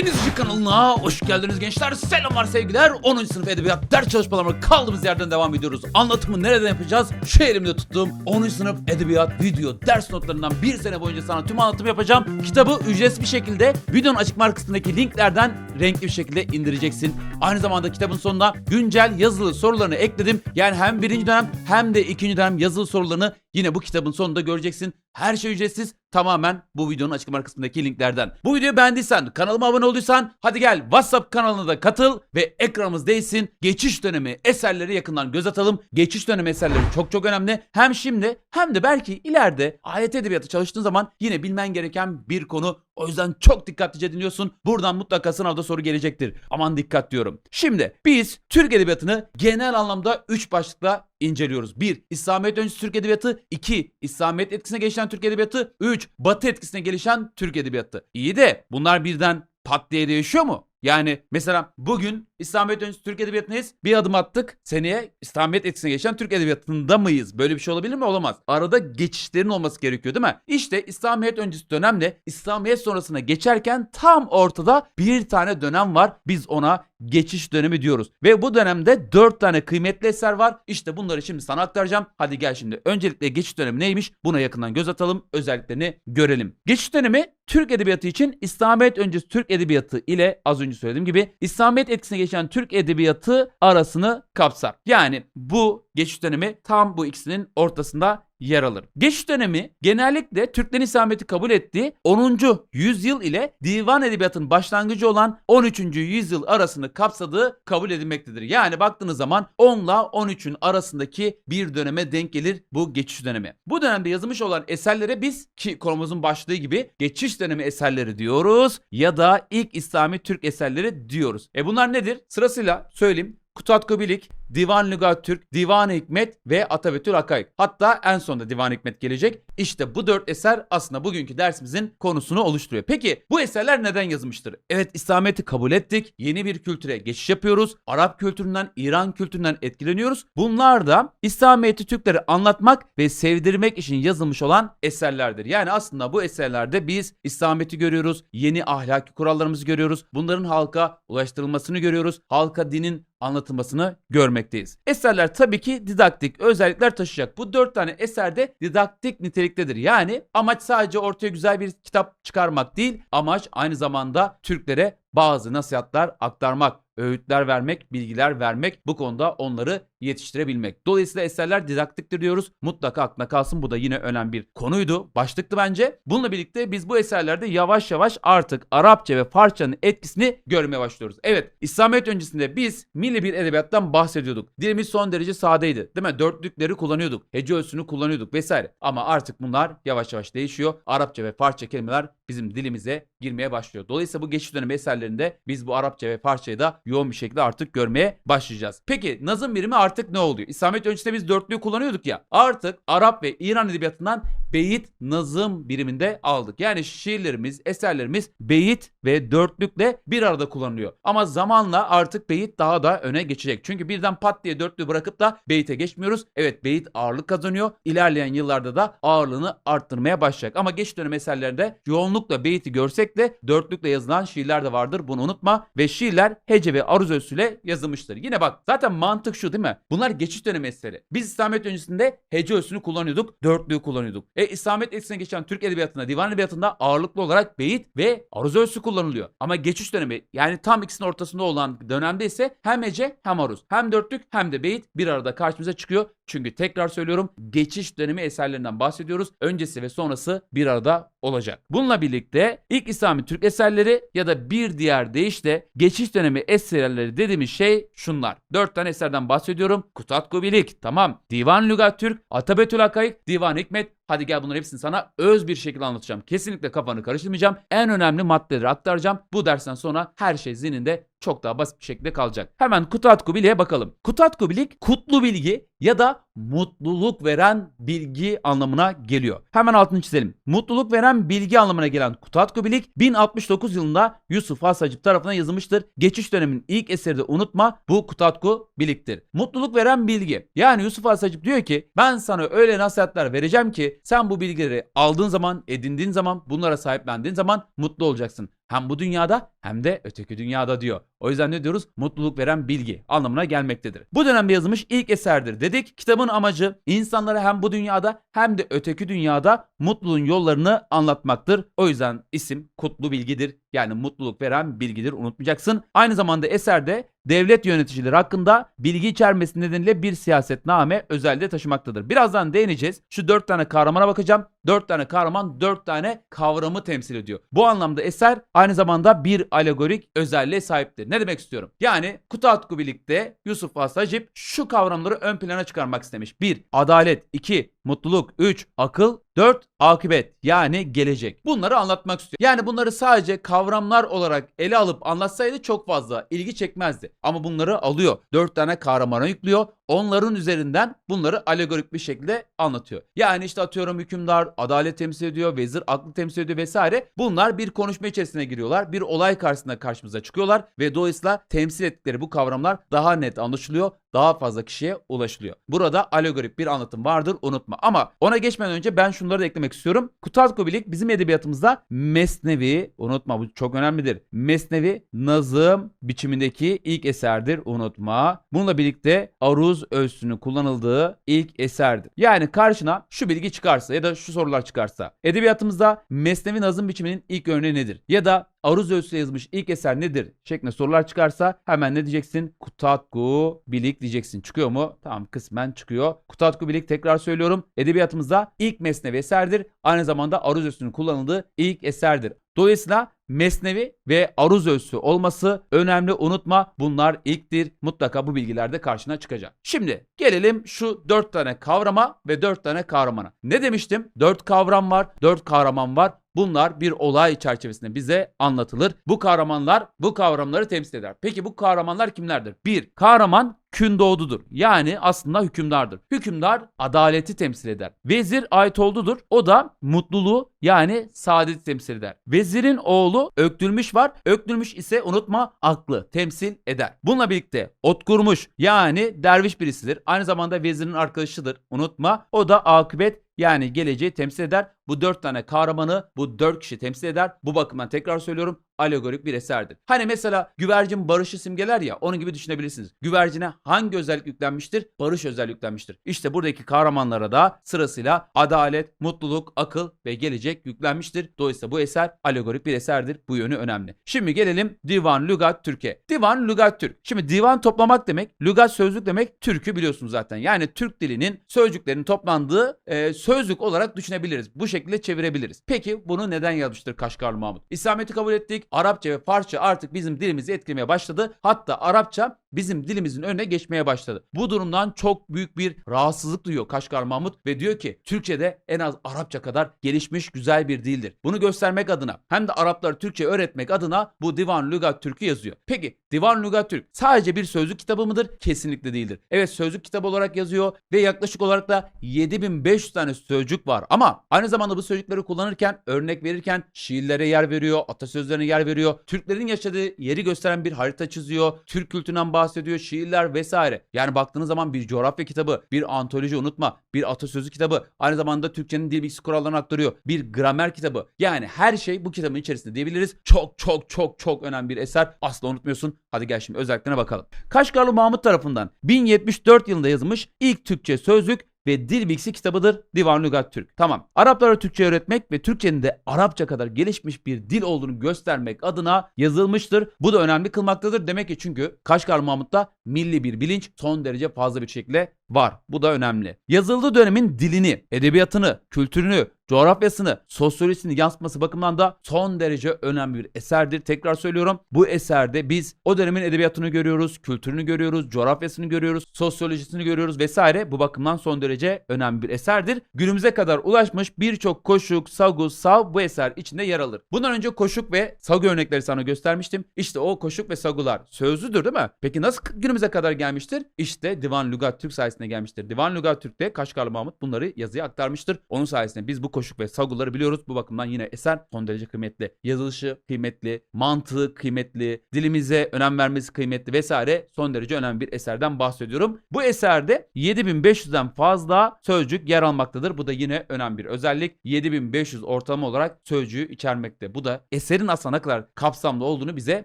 Denizci kanalına hoş geldiniz gençler. Selamlar sevgiler. 10. sınıf edebiyat ders çalışmalarına kaldığımız yerden devam ediyoruz. Anlatımı nereden yapacağız? Şu elimde tuttuğum 10. sınıf edebiyat video ders notlarından bir sene boyunca sana tüm anlatımı yapacağım. Kitabı ücretsiz bir şekilde videonun açıklama kısmındaki linklerden renkli bir şekilde indireceksin. Aynı zamanda kitabın sonuna güncel yazılı sorularını ekledim. Yani hem birinci dönem hem de ikinci dönem yazılı sorularını yine bu kitabın sonunda göreceksin. Her şey ücretsiz. Tamamen bu videonun açıklama kısmındaki linklerden. Bu videoyu beğendiysen, kanalıma abone olduysan hadi gel WhatsApp kanalına da katıl ve ekranımız değilsin. Geçiş dönemi eserleri yakından göz atalım. Geçiş dönemi eserleri çok çok önemli. Hem şimdi hem de belki ileride ayet edebiyatı çalıştığın zaman yine bilmen gereken bir konu. O yüzden çok dikkatlice dinliyorsun. Buradan mutlaka sınavda soru gelecektir. Aman dikkat diyorum. Şimdi biz Türk Edebiyatı'nı genel anlamda 3 başlıkla inceliyoruz. 1. İslamiyet öncesi Türk Edebiyatı 2. İslamiyet etkisine gelişen Türk Edebiyatı 3. Batı etkisine gelişen Türk Edebiyatı. İyi de bunlar birden pat diye değişiyor mu? Yani mesela bugün İslamiyet öncesi Türk Edebiyatı'ndayız. Bir adım attık. Seneye İslamiyet etkisine geçen Türk Edebiyatı'nda mıyız? Böyle bir şey olabilir mi? Olamaz. Arada geçişlerin olması gerekiyor değil mi? İşte İslamiyet öncesi dönemle İslamiyet sonrasına geçerken tam ortada bir tane dönem var. Biz ona geçiş dönemi diyoruz. Ve bu dönemde 4 tane kıymetli eser var. İşte bunları şimdi sana aktaracağım. Hadi gel şimdi. Öncelikle geçiş dönemi neymiş? Buna yakından göz atalım. Özelliklerini görelim. Geçiş dönemi Türk Edebiyatı için İslamiyet öncesi Türk Edebiyatı ile az önce söylediğim gibi İslamiyet etkisine geçen Türk Edebiyatı arasını kapsar. Yani bu geçiş dönemi tam bu ikisinin ortasında yer alır. Geçiş dönemi genellikle Türklerin İslamiyet'i kabul ettiği 10. yüzyıl ile divan edebiyatının başlangıcı olan 13. yüzyıl arasını kapsadığı kabul edilmektedir. Yani baktığınız zaman 10 ile 13'ün arasındaki bir döneme denk gelir bu geçiş dönemi. Bu dönemde yazılmış olan eserlere biz ki konumuzun başlığı gibi geçiş dönemi eserleri diyoruz ya da ilk İslami Türk eserleri diyoruz. E bunlar nedir? Sırasıyla söyleyeyim. Kutat Kobilik, Divan Lügat Türk, Divan Hikmet ve Atabetül Hakaik. Hatta en sonunda Divan Hikmet gelecek. İşte bu dört eser aslında bugünkü dersimizin konusunu oluşturuyor. Peki bu eserler neden yazılmıştır? Evet İslamiyet'i kabul ettik. Yeni bir kültüre geçiş yapıyoruz. Arap kültüründen, İran kültüründen etkileniyoruz. Bunlar da İslamiyet'i Türklere anlatmak ve sevdirmek için yazılmış olan eserlerdir. Yani aslında bu eserlerde biz İslamiyet'i görüyoruz. Yeni ahlaki kurallarımızı görüyoruz. Bunların halka ulaştırılmasını görüyoruz. Halka dinin anlatılmasını görmekteyiz. Eserler tabii ki didaktik özellikler taşıyacak. Bu dört tane eserde didaktik niteliktedir. Yani amaç sadece ortaya güzel bir kitap çıkarmak değil. Amaç aynı zamanda Türklere bazı nasihatler aktarmak, öğütler vermek, bilgiler vermek, bu konuda onları yetiştirebilmek. Dolayısıyla eserler didaktiktir diyoruz. Mutlaka aklına kalsın. Bu da yine önemli bir konuydu. Başlıktı bence. Bununla birlikte biz bu eserlerde yavaş yavaş artık Arapça ve Farsçanın etkisini görmeye başlıyoruz. Evet, İslamiyet öncesinde biz milli bir edebiyattan bahsediyorduk. Dilimiz son derece sadeydi. Değil mi? Dörtlükleri kullanıyorduk. Hece ölçüsünü kullanıyorduk vesaire. Ama artık bunlar yavaş yavaş değişiyor. Arapça ve Farsça kelimeler bizim dilimize girmeye başlıyor. Dolayısıyla bu geçiş dönemi eserlerinde biz bu Arapça ve Farsçayı da yoğun bir şekilde artık görmeye başlayacağız. Peki nazım birimi artık ne oluyor? İslamiyet öncesinde biz dörtlüğü kullanıyorduk ya. Artık Arap ve İran edebiyatından beyit nazım biriminde aldık. Yani şiirlerimiz, eserlerimiz beyit ve dörtlükle bir arada kullanılıyor. Ama zamanla artık beyit daha da öne geçecek. Çünkü birden pat diye dörtlüğü bırakıp da beyite geçmiyoruz. Evet beyit ağırlık kazanıyor. İlerleyen yıllarda da ağırlığını arttırmaya başlayacak. Ama geç dönem eserlerinde yoğunlukla beyti görsek de dörtlükle yazılan şiirler de vardır. Bunu unutma. Ve şiirler hece ve aruz ölçüsüyle yazılmıştır. Yine bak zaten mantık şu değil mi? Bunlar geçiş dönemi eseri. Biz İslamiyet öncesinde hece ölçüsünü kullanıyorduk. Dörtlüğü kullanıyorduk. E İslamiyet etkisine geçen Türk edebiyatında, divan edebiyatında ağırlıklı olarak beyit ve aruz ölçüsü kullanılıyor. Ama geçiş dönemi yani tam ikisinin ortasında olan dönemde ise hem hece hem aruz hem dörtlük hem de beyit bir arada karşımıza çıkıyor. Çünkü tekrar söylüyorum geçiş dönemi eserlerinden bahsediyoruz. Öncesi ve sonrası bir arada olacak. Bununla birlikte ilk İslami Türk eserleri ya da bir diğer deyişle geçiş dönemi eserleri dediğimiz şey şunlar. Dört tane eserden bahsediyorum. Kutat Kubilik, tamam. Divan Lügat Türk, Atabetül Hakaik, Divan Hikmet, Hadi gel bunların hepsini sana öz bir şekilde anlatacağım. Kesinlikle kafanı karıştırmayacağım. En önemli maddeleri aktaracağım. Bu dersten sonra her şey zihninde çok daha basit bir şekilde kalacak. Hemen Kutat Kubilik'e bakalım. Kutat Kubilik kutlu bilgi ya da mutluluk veren bilgi anlamına geliyor. Hemen altını çizelim. Mutluluk veren bilgi anlamına gelen Kutatku Bilik 1069 yılında Yusuf Has Hacip tarafından yazılmıştır. Geçiş döneminin ilk eseri de unutma bu Kutatku Bilik'tir. Mutluluk veren bilgi. Yani Yusuf Has Hacip diyor ki ben sana öyle nasihatler vereceğim ki sen bu bilgileri aldığın zaman, edindiğin zaman, bunlara sahiplendiğin zaman mutlu olacaksın. Hem bu dünyada hem de öteki dünyada diyor. O yüzden ne diyoruz? Mutluluk veren bilgi anlamına gelmektedir. Bu dönemde yazılmış ilk eserdir dedik. Kitabın amacı insanlara hem bu dünyada hem de öteki dünyada mutluluğun yollarını anlatmaktır. O yüzden isim kutlu bilgidir. Yani mutluluk veren bilgidir unutmayacaksın. Aynı zamanda eserde devlet yöneticileri hakkında bilgi içermesi nedeniyle bir siyasetname özelliği taşımaktadır. Birazdan değineceğiz. Şu dört tane kahramana bakacağım. Dört tane kahraman dört tane kavramı temsil ediyor. Bu anlamda eser aynı zamanda bir alegorik özelliğe sahiptir. Ne demek istiyorum? Yani Kutatku birlikte Yusuf Hacip şu kavramları ön plana çıkarmak istemiş. 1. Adalet 2. Mutluluk 3. Akıl 4. Akıbet yani gelecek. Bunları anlatmak istiyor. Yani bunları sadece kavramlar olarak ele alıp anlatsaydı çok fazla ilgi çekmezdi. Ama bunları alıyor. 4 tane kahramana yüklüyor. Onların üzerinden bunları alegorik bir şekilde anlatıyor. Yani işte atıyorum hükümdar, adalet temsil ediyor, vezir aklı temsil ediyor vesaire. Bunlar bir konuşma içerisine giriyorlar. Bir olay karşısında karşımıza çıkıyorlar ve dolayısıyla temsil ettikleri bu kavramlar daha net anlaşılıyor. Daha fazla kişiye ulaşılıyor. Burada alegorik bir anlatım vardır unutma. Ama ona geçmeden önce ben şunları da eklemek istiyorum. Kutatko Bilik bizim edebiyatımızda mesnevi unutma bu çok önemlidir. Mesnevi nazım biçimindeki ilk eserdir unutma. Bununla birlikte aruz ölçüsünün kullanıldığı ilk eserdir. Yani karşına şu bilgi çıkarsa ya da şu sorular çıkarsa edebiyatımızda mesnevi nazım biçiminin ilk örneği nedir? Ya da aruz ölçüsüyle yazılmış ilk eser nedir? şeklinde sorular çıkarsa hemen ne diyeceksin? Kutatku Bilik diyeceksin. Çıkıyor mu? Tamam kısmen çıkıyor. Kutatku Bilik tekrar söylüyorum. Edebiyatımızda ilk mesnevi eserdir. Aynı zamanda aruz ölçüsünün kullanıldığı ilk eserdir. Dolayısıyla mesnevi ve aruz ölçüsü olması önemli unutma bunlar ilktir. Mutlaka bu bilgiler de karşına çıkacak. Şimdi gelelim şu dört tane kavrama ve dört tane kahramana. Ne demiştim? Dört kavram var, dört kahraman var. Bunlar bir olay çerçevesinde bize anlatılır. Bu kahramanlar bu kavramları temsil eder. Peki bu kahramanlar kimlerdir? Bir, kahraman Kündoğdu'dur. Yani aslında hükümdardır. Hükümdar adaleti temsil eder. Vezir Aytoldu'dur. O da mutluluğu yani saadeti temsil eder. Vezirin oğlu Öktülmüş var. Öktülmüş ise unutma aklı temsil eder. Bununla birlikte Otkurmuş yani derviş birisidir. Aynı zamanda vezirin arkadaşıdır. Unutma. O da akıbet yani geleceği temsil eder. Bu dört tane kahramanı bu dört kişi temsil eder. Bu bakımdan tekrar söylüyorum alegorik bir eserdir. Hani mesela güvercin barışı simgeler ya onun gibi düşünebilirsiniz. Güvercine hangi özellik yüklenmiştir? Barış özellik yüklenmiştir. İşte buradaki kahramanlara da sırasıyla adalet, mutluluk, akıl ve gelecek yüklenmiştir. Dolayısıyla bu eser alegorik bir eserdir. Bu yönü önemli. Şimdi gelelim Divan Lügat Türk'e. Divan Lügat Türk. Şimdi divan toplamak demek, lügat sözlük demek Türk'ü biliyorsunuz zaten. Yani Türk dilinin sözcüklerin toplandığı e, sözlük olarak düşünebiliriz. Bu şekilde çevirebiliriz. Peki bunu neden yazmıştır Kaşgarlı Mahmut? İslamiyet'i kabul ettik. Arapça ve Farsça artık bizim dilimizi etkilemeye başladı. Hatta Arapça bizim dilimizin önüne geçmeye başladı. Bu durumdan çok büyük bir rahatsızlık duyuyor Kaşgar Mahmut ve diyor ki Türkçe'de en az Arapça kadar gelişmiş güzel bir dildir. Bunu göstermek adına hem de Arapları Türkçe öğretmek adına bu Divan Lügat Türk'ü yazıyor. Peki Divan Lügat Türk sadece bir sözlük kitabı mıdır? Kesinlikle değildir. Evet sözlük kitabı olarak yazıyor ve yaklaşık olarak da 7500 tane sözcük var ama aynı zamanda bu sözcükleri kullanırken örnek verirken şiirlere yer veriyor, atasözlerine yer veriyor. Türklerin yaşadığı yeri gösteren bir harita çiziyor. Türk kültüründen bahsediyor, şiirler vesaire. Yani baktığınız zaman bir coğrafya kitabı, bir antoloji unutma, bir atasözü kitabı, aynı zamanda Türkçenin dil bilgisi kurallarını aktarıyor. Bir gramer kitabı. Yani her şey bu kitabın içerisinde diyebiliriz. Çok çok çok çok önemli bir eser. Asla unutmuyorsun. Hadi gel şimdi özelliklerine bakalım. Kaşgarlı Mahmut tarafından 1074 yılında yazılmış ilk Türkçe sözlük ve dil bilgisi kitabıdır Divan Lügat Türk. Tamam. Araplara Türkçe öğretmek ve Türkçenin de Arapça kadar gelişmiş bir dil olduğunu göstermek adına yazılmıştır. Bu da önemli kılmaktadır. Demek ki çünkü Kaşgar Mahmut'ta milli bir bilinç son derece fazla bir şekilde var. Bu da önemli. Yazıldığı dönemin dilini, edebiyatını, kültürünü, coğrafyasını, sosyolojisini yansıtması bakımından da son derece önemli bir eserdir. Tekrar söylüyorum. Bu eserde biz o dönemin edebiyatını görüyoruz, kültürünü görüyoruz, coğrafyasını görüyoruz, sosyolojisini görüyoruz vesaire. Bu bakımdan son derece önemli bir eserdir. Günümüze kadar ulaşmış birçok koşuk, sagu, sav bu eser içinde yer alır. Bundan önce koşuk ve sagu örnekleri sana göstermiştim. İşte o koşuk ve sagular sözlüdür değil mi? Peki nasıl günümüze kadar gelmiştir? İşte Divan Lügat Türk sayesinde sayesinde gelmiştir. Divan Lügat Türk'te Kaşgarlı Mahmut bunları yazıya aktarmıştır. Onun sayesinde biz bu koşuk ve saguları biliyoruz. Bu bakımdan yine eser son derece kıymetli. Yazılışı kıymetli, mantığı kıymetli, dilimize önem vermesi kıymetli vesaire son derece önemli bir eserden bahsediyorum. Bu eserde 7500'den fazla sözcük yer almaktadır. Bu da yine önemli bir özellik. 7500 ortalama olarak sözcüğü içermekte. Bu da eserin aslında ne kadar kapsamlı olduğunu bize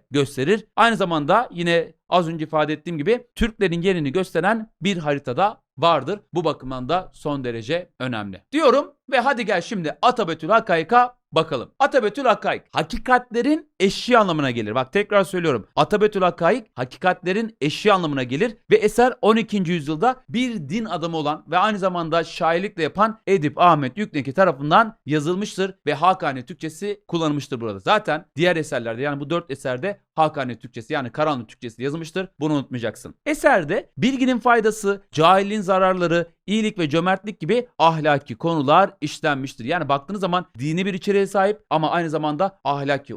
gösterir. Aynı zamanda yine az önce ifade ettiğim gibi Türklerin yerini gösteren bir haritada vardır. Bu bakımdan da son derece önemli. Diyorum ve hadi gel şimdi Atabetül Hakayk'a bakalım. Atabetül Hakayk hakikatlerin eşiği anlamına gelir. Bak tekrar söylüyorum. Atabetül Hakayk hakikatlerin eşiği anlamına gelir ve eser 12. yüzyılda bir din adamı olan ve aynı zamanda şairlikle yapan Edip Ahmet Yükneki tarafından yazılmıştır ve Hakani Türkçesi kullanılmıştır burada. Zaten diğer eserlerde yani bu dört eserde Hakani Türkçesi yani Karanlı Türkçesi yazılmıştır. Bunu unutmayacaksın. Eserde bilginin faydası, cahilliğin zararları, iyilik ve cömertlik gibi ahlaki konular işlenmiştir. Yani baktığınız zaman dini bir içeriğe sahip ama aynı zamanda ahlaki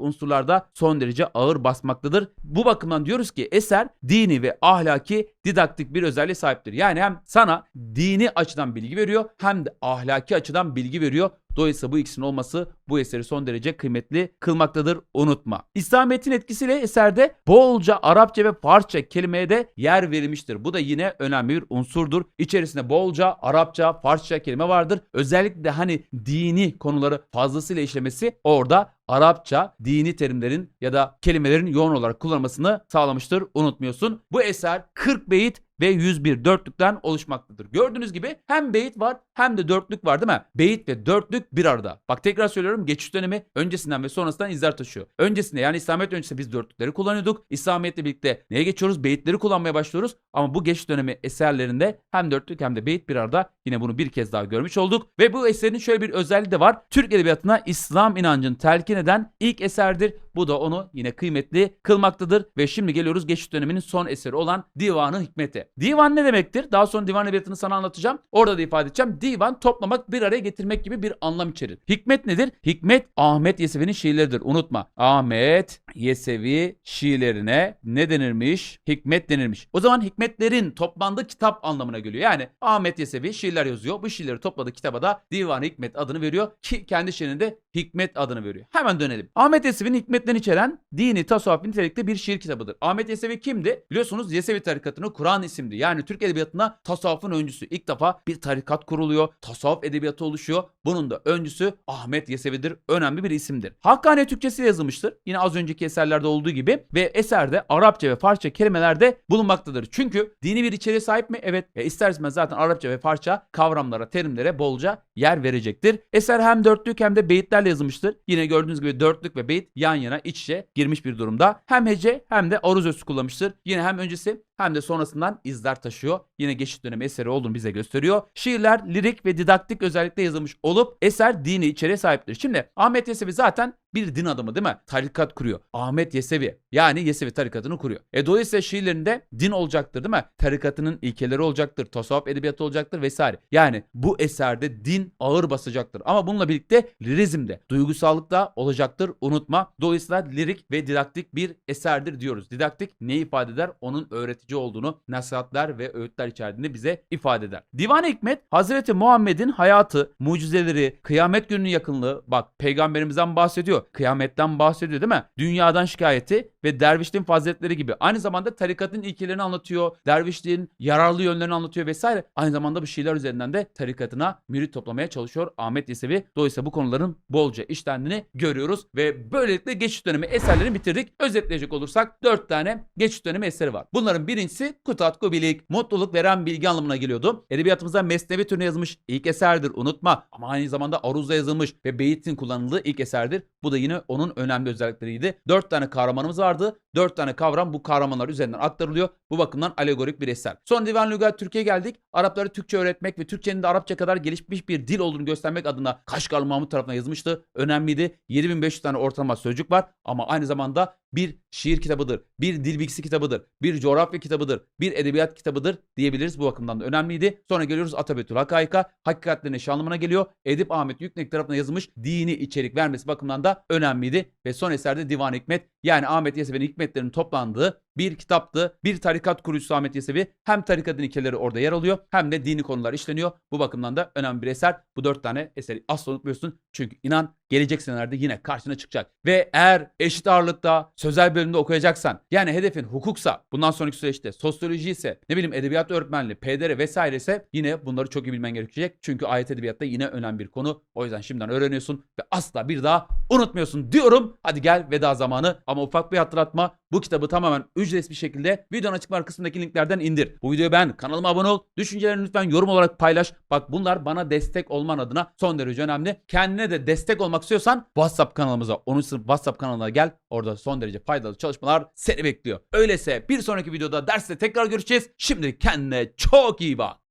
unsurlarda son derece ağır basmaktadır. Bu bakımdan diyoruz ki eser dini ve ahlaki didaktik bir özelliğe sahiptir. Yani hem sana dini açıdan bilgi veriyor hem de ahlaki açıdan bilgi veriyor. Dolayısıyla bu ikisinin olması bu eseri son derece kıymetli kılmaktadır unutma. İslamiyet'in etkisiyle eserde bolca Arapça ve Farsça kelimeye de yer verilmiştir. Bu da yine önemli bir unsurdur. İçerisinde bolca Arapça, Farsça kelime vardır. Özellikle hani dini konuları fazlasıyla işlemesi orada Arapça dini terimlerin ya da kelimelerin yoğun olarak kullanılmasını sağlamıştır. Unutmuyorsun. Bu eser 40 beyit ve 101 dörtlükten oluşmaktadır. Gördüğünüz gibi hem beyit var hem de dörtlük var değil mi? Beyit ve dörtlük bir arada. Bak tekrar söylüyorum geçiş dönemi öncesinden ve sonrasından izler taşıyor. Öncesinde yani İslamiyet öncesinde biz dörtlükleri kullanıyorduk. İslamiyetle birlikte neye geçiyoruz? Beyitleri kullanmaya başlıyoruz. Ama bu geçiş dönemi eserlerinde hem dörtlük hem de beyit bir arada. Yine bunu bir kez daha görmüş olduk. Ve bu eserin şöyle bir özelliği de var. Türk edebiyatına İslam inancını telkin eden ilk eserdir. Bu da onu yine kıymetli kılmaktadır. Ve şimdi geliyoruz geçiş döneminin son eseri olan Divanı Hikmet'e. Divan ne demektir? Daha sonra divan edebiyatını sana anlatacağım. Orada da ifade edeceğim. Divan toplamak, bir araya getirmek gibi bir anlam içerir. Hikmet nedir? Hikmet Ahmet Yesevi'nin şiirleridir. Unutma. Ahmet Yesevi şiirlerine ne denirmiş? Hikmet denirmiş. O zaman hikmetlerin toplandığı kitap anlamına geliyor. Yani Ahmet Yesevi şiirler yazıyor. Bu şiirleri topladığı kitaba da Divan Hikmet adını veriyor ki kendi şiirinde Hikmet adını veriyor. Hemen dönelim. Ahmet Yesevi'nin hikmetlerini içeren dini tasavvuf nitelikte bir şiir kitabıdır. Ahmet Yesevi kimdi? Biliyorsunuz Yesevi tarikatını Kur'an isimdi. Yani Türk edebiyatında tasavvufun öncüsü. İlk defa bir tarikat kuruluyor. Tasavvuf edebiyatı oluşuyor. Bunun da öncüsü Ahmet Yesevi'dir. Önemli bir isimdir. Hakkani Türkçesiyle yazılmıştır. Yine az önceki eserlerde olduğu gibi ve eserde Arapça ve Farsça kelimeler de bulunmaktadır. Çünkü dini bir içeriğe sahip mi? Evet. E ister zaten Arapça ve Farsça kavramlara, terimlere bolca yer verecektir. Eser hem dörtlük hem de beyitlerle yazılmıştır. Yine gördüğünüz gibi dörtlük ve beyit yan yana iç içe girmiş bir durumda. Hem hece hem de aruz özü kullanmıştır. Yine hem öncesi hem de sonrasından izler taşıyor. Yine geçiş dönemi eseri olduğunu bize gösteriyor. Şiirler lirik ve didaktik özellikle yazılmış olup eser dini içeriğe sahiptir. Şimdi Ahmet Yesevi zaten bir din adamı değil mi? Tarikat kuruyor. Ahmet Yesevi yani Yesevi tarikatını kuruyor. E dolayısıyla şiirlerinde din olacaktır değil mi? Tarikatının ilkeleri olacaktır. Tasavvuf edebiyatı olacaktır vesaire. Yani bu eserde din ağır basacaktır. Ama bununla birlikte lirizm de duygusallık da olacaktır. Unutma. Dolayısıyla lirik ve didaktik bir eserdir diyoruz. Didaktik ne ifade eder? Onun öğretici olduğunu nasihatler ve öğütler içerdiğini bize ifade eder. Divan-ı Hikmet Hazreti Muhammed'in hayatı, mucizeleri, kıyamet gününün yakınlığı bak peygamberimizden bahsediyor. Kıyametten bahsediyor değil mi? Dünyadan şikayeti ve dervişliğin faziletleri gibi. Aynı zamanda tarikatın ilkelerini anlatıyor. Dervişliğin yararlı yönlerini anlatıyor vesaire. Aynı zamanda bu şeyler üzerinden de tarikatına mürit toplamaya çalışıyor Ahmet Yesevi. Dolayısıyla bu konuların bolca işlendiğini görüyoruz ve böylelikle geçiş dönemi eserlerini bitirdik. Özetleyecek olursak 4 tane geçiş dönemi eseri var. Bunların birincisi Kutat Kubilik, mutluluk veren bilgi anlamına geliyordu. Edebiyatımıza mesnevi türüne yazılmış ilk eserdir unutma. Ama aynı zamanda aruzda yazılmış ve beyitin kullanıldığı ilk eserdir. Bu da yine onun önemli özellikleriydi. 4 tane kahramanımız vardı. 4 tane kavram bu kahramanlar üzerinden aktarılıyor. Bu bakımdan alegorik bir eser. Son Divan Lügat Türkiye geldik. Araplara Türkçe öğretmek ve Türkçenin de Arapça kadar gelişmiş bir dil olduğunu göstermek adına Kaşgarlı Mahmut tarafından yazılmıştı. Önemliydi. 7500 tane ortalama sözcük var ama aynı zamanda bir şiir kitabıdır, bir dil bilgisi kitabıdır, bir coğrafya kitabıdır, bir edebiyat kitabıdır diyebiliriz. Bu bakımdan da önemliydi. Sonra geliyoruz Atabetül Hakayka. Hakikatlerine eşi geliyor. Edip Ahmet Yüknek tarafından yazılmış dini içerik vermesi bakımından da önemliydi. Ve son eserde Divan Hikmet yani Ahmet Yesevi'nin hikmetlerinin toplandığı bir kitaptı. Bir tarikat kurucusu Ahmet Yesevi hem tarikatın ilkeleri orada yer alıyor hem de dini konular işleniyor. Bu bakımdan da önemli bir eser. Bu dört tane eseri asla unutmuyorsun. Çünkü inan gelecek senelerde yine karşına çıkacak. Ve eğer eşit ağırlıkta sözel bölümde okuyacaksan yani hedefin hukuksa bundan sonraki süreçte sosyoloji ise ne bileyim edebiyat öğretmenliği, PDR vesaire ise yine bunları çok iyi bilmen gerekecek. Çünkü ayet edebiyatta yine önemli bir konu. O yüzden şimdiden öğreniyorsun ve asla bir daha unutmuyorsun diyorum. Hadi gel veda zamanı ama ufak bir hatırlatma. Bu kitabı tamamen ücretsiz bir şekilde videonun açıklama kısmındaki linklerden indir. Bu videoyu beğen, kanalıma abone ol. Düşüncelerini lütfen yorum olarak paylaş. Bak bunlar bana destek olman adına son derece önemli. Kendine de destek olmak istiyorsan WhatsApp kanalımıza, 10. sınıf WhatsApp kanalına gel. Orada son derece faydalı çalışmalar seni bekliyor. Öyleyse bir sonraki videoda derste tekrar görüşeceğiz. Şimdi kendine çok iyi bak.